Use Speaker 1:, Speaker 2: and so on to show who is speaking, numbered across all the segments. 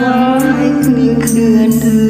Speaker 1: เราเคดือนเธอ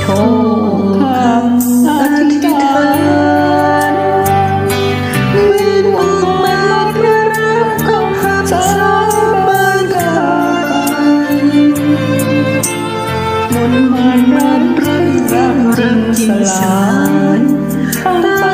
Speaker 1: โทคำอธิษฐนมีมุ่งมันลดระรักขงพระเจ้บ้านกายมนมันรันรันรันรันสาย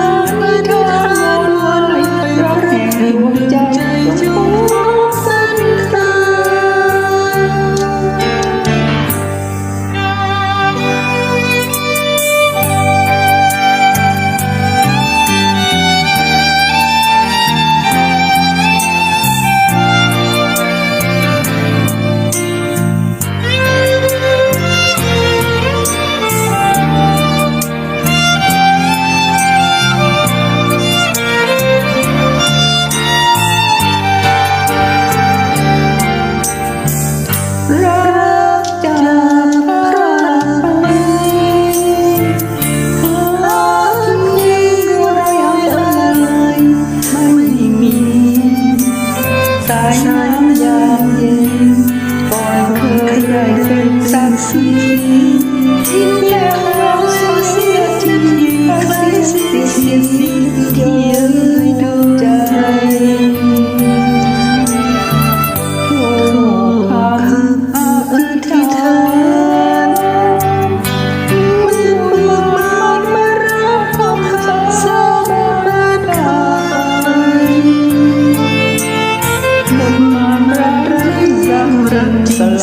Speaker 1: إن